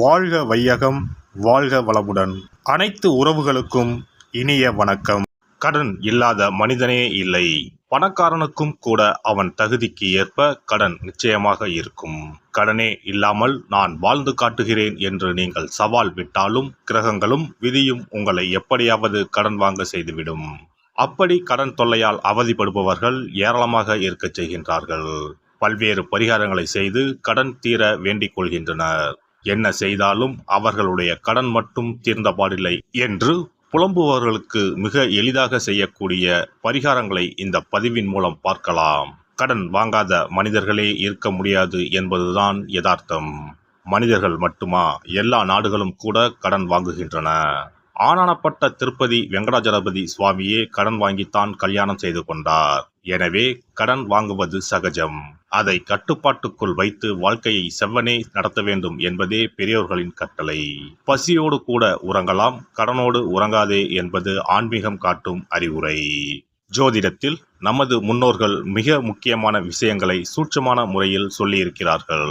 வாழ்க வையகம் வாழ்க வளமுடன். அனைத்து உறவுகளுக்கும் இனிய வணக்கம். கடன் இல்லாத மனிதனே இல்லை. பணக்காரனுக்கும் கூட அவன் தகுதிக்கு ஏற்ப கடன் நிச்சயமாக இருக்கும். கடனே இல்லாமல் நான் வாழ்ந்து காட்டுகிறேன் என்று நீங்கள் சவால் விட்டாலும் கிரகங்களும் விதியும் உங்களை எப்படியாவது கடன் வாங்க செய்துவிடும். அப்படி கடன் தொல்லையால் அவதிப்படுபவர்கள் ஏராளமாக இருக்கச் செய்கின்றார்கள். பல்வேறு பரிகாரங்களை செய்து கடன் தீர வேண்டிக் கொள்கின்றனர். என்ன செய்தாலும் அவர்களுடைய கடன் மட்டும் தீர்ந்த பாடில்லை என்று புலம்புபவர்களுக்கு மிக எளிதாக செய்யக்கூடிய பரிகாரங்களை இந்த பதிவின் மூலம் பார்க்கலாம். கடன் வாங்காத மனிதர்களே இருக்க முடியாது என்பதுதான் யதார்த்தம். மனிதர்கள் மட்டுமா? எல்லா நாடுகளும் கூட கடன் வாங்குகின்றன. ஆனானப்பட்ட திருப்பதி வெங்கடாஜலபதி சுவாமியே கடன் வாங்கித்தான் கல்யாணம் செய்து கொண்டார். எனவே கடன் வாங்குவது சகஜம். அதை கட்டுப்பாட்டுக்குள் வைத்து வாழ்க்கையை செவ்வனே நடத்த வேண்டும் என்பதே பெரியோர்களின் கட்டளை. பசியோடு கூட உறங்கலாம் கடனோடு உறங்காதே என்பது ஆன்மீகம் காட்டும் அறிவுரை. ஜோதிடத்தில் நமது முன்னோர்கள் மிக முக்கியமான விஷயங்களை சூட்சமான முறையில் சொல்லியிருக்கிறார்கள்.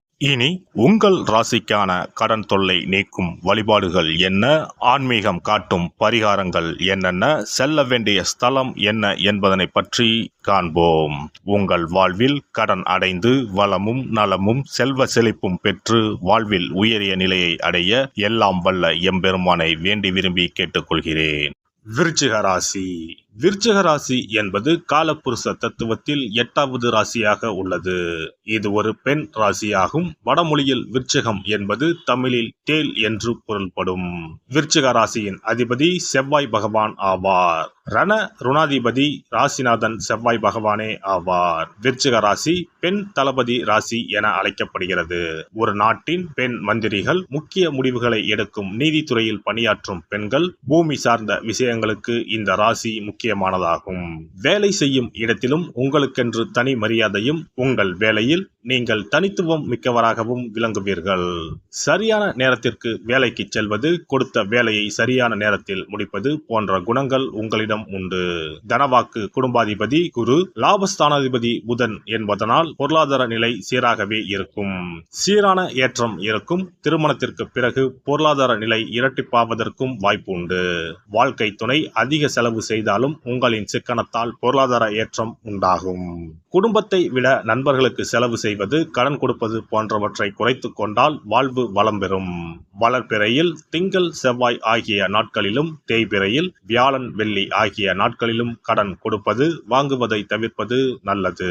இனி உங்கள் ராசிக்கான கடன் தொல்லை நீக்கும் வழிபாடுகள் என்ன? ஆன்மீகம் காட்டும் பரிகாரங்கள் என்னென்ன? செல்ல வேண்டிய ஸ்தலம் என்ன என்பதனை பற்றி காண்போம். உங்கள் வாழ்வில் கடன் அடைந்து வளமும் நலமும் செல்வ செழிப்பும் பெற்று வாழ்வில் உயரிய நிலையை அடைய எல்லாம் வல்ல எம்பெருமானை வேண்டி விரும்பி கேட்டுக்கொள்கிறேன். விருச்சிக ராசி. விருச்சக ராசி என்பது காலப்புருஷ தத்துவத்தில் எட்டாவது ராசியாக உள்ளது. இது ஒரு பெண் ராசியாகும். வடமொழியில் விருச்சகம் என்பது தமிழில் தேல் என்று பொருள்படும். விருச்சக ராசியின் அதிபதி செவ்வாய் பகவான் ஆவார். ரண ருணாதிபதி ராசிநாதன் செவ்வாய் பகவானே ஆவார். விருச்சிக ராசி பெண் தளபதி ராசி என அழைக்கப்படுகிறது. ஒரு நாட்டின் பெண் மந்திரிகள் முக்கிய முடிவுகளை எடுக்கும் நீதித்துறையில் பணியாற்றும் பெண்கள் பூமி சார்ந்த விஷயங்களுக்கு இந்த ராசி முக்கியமானதாகும். வேலை செய்யும் இடத்திலும் உங்களுக்கென்று தனி மரியாதையும் உங்கள் வேலையில் நீங்கள் தனித்துவம் மிக்கவராகவும் விளங்குவீர்கள். சரியான நேரத்திற்கு வேலைக்கு செல்வது கொடுத்த வேலையை சரியான நேரத்தில் முடிப்பது போன்ற குணங்கள் உங்களிடம் உண்டு. தனவாக்கு குடும்பாதிபதி குரு லாபஸ்தானாதிபதி புதன் என்பதனால் பொருளாதார நிலை சீராகவே இருக்கும். சீரான ஏற்றம் இருக்கும். திருமணத்திற்கு பிறகு பொருளாதார நிலை இரட்டிப்பாவதற்கும் வாய்ப்பு உண்டு வாழ்க்கை துணை அதிக செலவு செய்தாலும் உங்களின் சிக்கனத்தால் பொருளாதார ஏற்றம் உண்டாகும். குடும்பத்தை விட நண்பர்களுக்கு செலவு செய்ய செய்வது கடன் கொடுப்பது போன்றவற்றை குறைத்து கொண்டால் வாழ்வு வளம் பெறும். வளர்பிறையில் திங்கள் செவ்வாய் ஆகிய நாட்களிலும் தேய்பிறையில் வியாழன் வெள்ளி ஆகிய நாட்களிலும் கடன் கொடுப்பது வாங்குவதை தவிர்ப்பது நல்லது.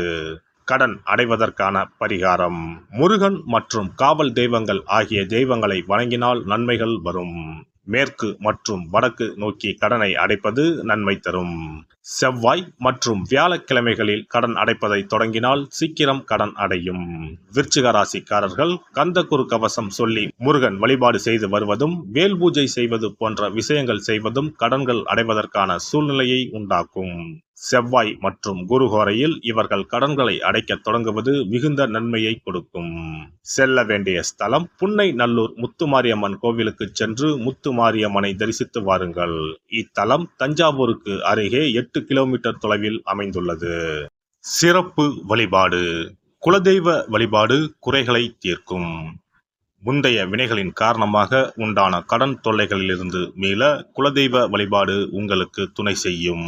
கடன் அடைவதற்கான பரிகாரம். முருகன் மற்றும் காவல் தெய்வங்கள் ஆகிய தெய்வங்களை வணங்கினால் நன்மைகள் வரும். மேற்கு மற்றும் வடக்கு நோக்கி கடனை அடைப்பது நன்மை தரும். செவ்வாய் மற்றும் வியாழக்கிழமைகளில் கடன் அடைப்பதை தொடங்கினால் சீக்கிரம் கடன் அடையும். விருச்சிக ராசிக்காரர்கள் கந்தகுரு கவசம் சொல்லி முருகன் வழிபாடு செய்து வருவதும் வேல் பூஜை செய்வது போன்ற விஷயங்கள் செய்வதும் கடன்கள் அடைவதற்கான சூழ்நிலையை உண்டாக்கும். செவ்வாய் மற்றும் குருஹோரையில் இவர்கள் கடன்களை அடைக்க தொடங்குவது மிகுந்த நன்மையை கொடுக்கும். செல்ல வேண்டிய ஸ்தலம் புன்னை நல்லூர் முத்துமாரியம்மன் கோவிலுக்கு சென்று முத்துமாரியம்மனை தரிசித்து வாருங்கள். இத்தலம் தஞ்சாவூருக்கு அருகே எட்டு எட்டு கிலோமீட்டர் தொலைவில் அமைந்துள்ளது. சிறப்பு வழிபாடு. குலதெய்வ வழிபாடு குறைகளை தீர்க்கும். முந்தைய வினைகளின் காரணமாக உண்டான கடன் தொல்லைகளிலிருந்து மீள குலதெய்வ வழிபாடு உங்களுக்கு துணை செய்யும்.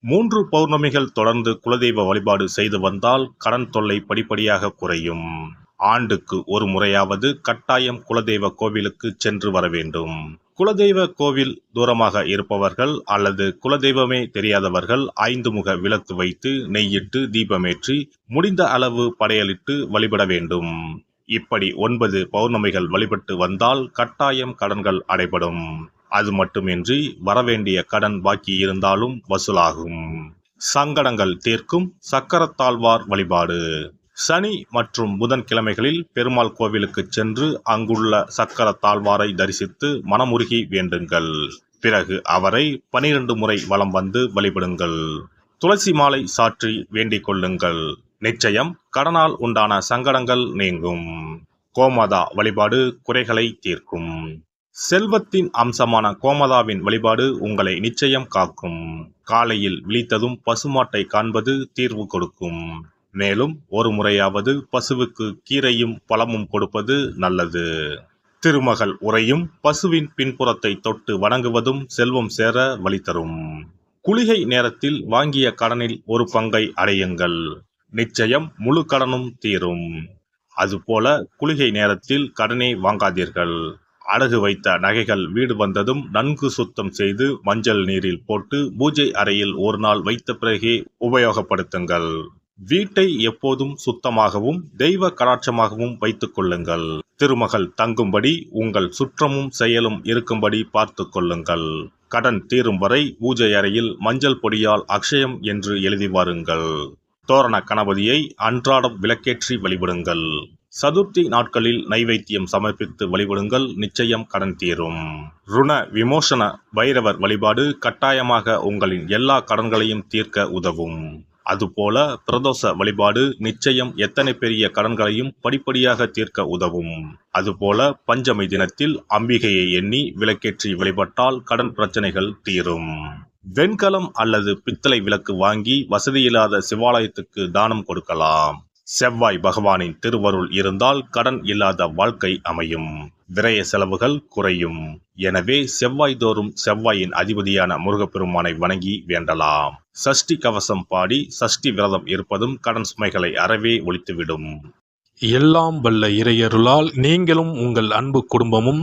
மூன்று பௌர்ணமிகள் தொடர்ந்து குலதெய்வ வழிபாடு செய்து வந்தால் கடன் தொல்லை படிப்படியாக குறையும். ஆண்டுக்கு ஒரு முறையாவது கட்டாயம் குலதெய்வ கோவிலுக்கு சென்று வர வேண்டும். குலதெய்வ கோவில் தூரமாக இருப்பவர்கள் அல்லது குலதெய்வமே தெரியாதவர்கள் ஐந்து முக விளக்கு வைத்து நெய்யிட்டு தீபமேற்றி முடிந்த அளவு படையலிட்டு வழிபட வேண்டும். இப்படி ஒன்பது பௌர்ணமிகள் வழிபட்டு வந்தால் கட்டாயம் கடன்கள் அடைபடும். அது மட்டுமின்றி வரவேண்டிய கடன் பாக்கி இருந்தாலும் வசூலாகும். சங்கடங்கள் தீர்க்கும் சக்கரத்தாழ்வார் வழிபாடு. சனி மற்றும் புதன் கிழமைகளில் பெருமாள் கோவிலுக்கு சென்று அங்குள்ள சக்கர தாழ்வாரை தரிசித்து மனமுருகி வேண்டுங்கள். பிறகு அவரை பனிரெண்டு முறை வலம் வந்து வழிபடுங்கள். துளசி மாலை சாற்றி வேண்டிக் கொள்ளுங்கள். நிச்சயம் கடனால் உண்டான சங்கடங்கள் நீங்கும். கோமதா வழிபாடு குறைகளை தீர்க்கும். செல்வத்தின் அம்சமான கோமதாவின் வழிபாடு உங்களை நிச்சயம் காக்கும். காலையில் விழித்ததும் பசுமாட்டை காண்பது தீர்வு கொடுக்கும். மேலும் ஒரு முறையாவது பசுவுக்கு கீரையும் பழமும் கொடுப்பது நல்லது. திருமகள் உரையும் பசுவின் பின்புறத்தை தொட்டு வணங்குவதும் செல்வம் சேர வழி தரும். குளிகை நேரத்தில் வாங்கிய கடனில் ஒரு பங்கை அடையுங்கள். நிச்சயம் முழு கடனும் தீரும். அதுபோல குளிகை நேரத்தில் கடனை வாங்காதீர்கள். அடகு வைத்த நகைகள் வீடு வந்ததும் நன்கு சுத்தம் செய்து மஞ்சள் நீரில் போட்டு பூஜை அறையில் ஒரு நாள் வைத்த பிறகே உபயோகப்படுத்துங்கள். வீட்டை எப்போதும் சுத்தமாகவும் தெய்வ கடாட்சமாகவும் வைத்துக் கொள்ளுங்கள். திருமகள் தங்கும்படி உங்கள் சுற்றமும் செயலும் இருக்கும்படி பார்த்து கொள்ளுங்கள். கடன் தீரும் வரை பூஜை அறையில் மஞ்சள் பொடியால் அக்ஷயம் என்று எழுதி வாருங்கள். தோரண கணபதியை அன்றாடம் விளக்கேற்றி வழிபடுங்கள். சதுர்த்தி நாட்களில் நைவேத்தியம் சமர்ப்பித்து வழிபடுங்கள் நிச்சயம் கடன் தீரும். ருண விமோசன பைரவர் வழிபாடு கட்டாயமாக உங்களின் எல்லா கடன்களையும் தீர்க்க உதவும். அதுபோல பிரதோஷ வழிபாடு நிச்சயம் எத்தனை பெரிய கடன்களையும் படிப்படியாக தீர்க்க உதவும். அதுபோல பஞ்சமி தினத்தில் அம்பிகையை எண்ணி விளக்கேற்றி வழிபட்டால் கடன் பிரச்சனைகள் தீரும். வெண்கலம் அல்லது பித்தளை விளக்கு வாங்கி வசதியில்லாத சிவாலயத்துக்கு தானம் கொடுக்கலாம். செவ்வாய் பகவானின் திருவருள் இருந்தால் கடன் இல்லாத வாழ்க்கை அமையும். விரய செலவுகள் குறையும். எனவே செவ்வாய் தோறும் செவ்வாயின் அதிபதியான முருகப்பெருமானை வணங்கி வேண்டலாம். சஷ்டி கவசம் பாடி சஷ்டி விரதம் இருப்பதும் கடன் சுமைகளை அறவே ஒழித்துவிடும். எல்லாம் வல்ல இறையருளால் நீங்களும் உங்கள் அன்பு குடும்பமும்